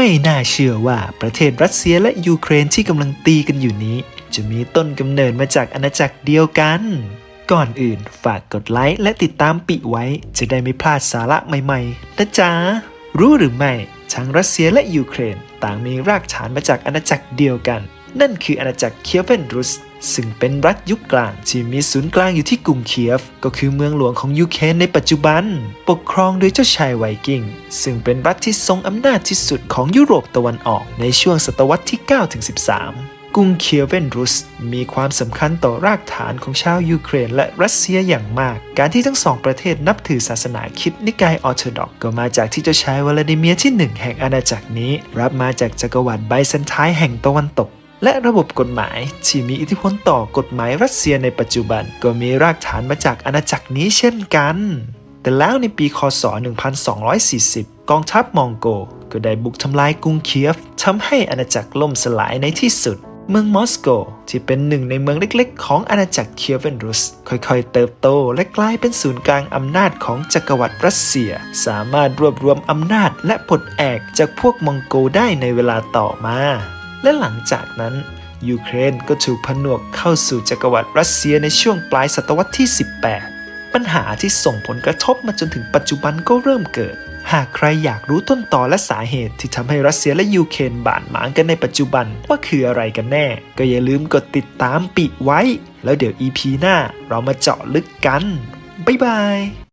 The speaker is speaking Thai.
ไม่น่าเชื่อว่าประเทศรัสเซียและยูเครนที่กำลังตีกันอยู่นี้ จะมีต้นกำเนิดมาจากอาณาจักรเดียวกัน ก่อนอื่นฝากกดไลค์และติดตามปิไว้ จะได้ไม่พลาดสาระใหม่ๆนะจ๊ะ รู้หรือไม่ทั้งรัสเซียและยูเครน ต่างมีรากฐานมาจากอาณาจักรเดียวกัน นั่นคืออาณาจักรเคียเวนรุส ซึ่งเป็นรัฐยุคกลางที่มีศูนย์กลางอยู่ที่กรุงเคียฟ ก็คือเมืองหลวงของยูเครนในปัจจุบัน ปกครองโดยเจ้าชายไวกิ้ง ซึ่งเป็นรัฐที่ทรงอำนาจที่สุดของยุโรปตะวันออกในช่วงศตวรรษที่ 9-13 กรุงเคียเวนรุส มีความสำคัญต่อรากฐานของชาวยูเครนและรัสเซียอย่างมาก การที่ทั้งสองประเทศนับถือศาสนาคริดนิกายออร์โธดอกก็มาจากที่เจ้าชายวลาดิเมียร์ที่หนึ่งแห่งอาณาจักรนี้ รับมาจากจักรวรรดิไบแซนไทน์แห่งตะวันตก และระบบกฎหมายที่มีอิทธิพลต่อกฎหมายรัสเซียในปัจจุบัน ก็มีรากฐานมาจากอาณาจักรนี้เช่นกัน แต่แล้วในปีคศ 1240 กองทัพมองโกก็ได้บุกทำลายกรุงเคียฟทำให้อาณาจักรล่มสลายในที่สุด เมืองมอสโก ที่เป็นหนึ่งในเมืองเล็กๆ ของอาณาจักรเคียเวนรุส ค่อยๆ เติบโตและกลายเป็นศูนย์กลางอำนาจของจักรวรรดิรัสเซีย สามารถรวบรวมอำนาจและปลดแอกจากพวกมองโกได้ในเวลาต่อมา และหลังจากนั้น ยูเครนก็ถูกผนวกเข้าสู่จักรวรรดิรัสเซียในช่วงปลายศตวรรษที่ 18 ปัญหาที่ส่งผลกระทบมาจนถึงปัจจุบันก็เริ่มเกิด หากใครอยากรู้ต้นตอและสาเหตุที่ทำให้รัสเซียและยูเครนบาดหมางกันในปัจจุบันว่าคืออะไรกันแน่ ก็อย่าลืมกดติดตามปิไว้ แล้วเดี๋ยว EP หน้าเรามาเจาะลึกกันบ๊ายบาย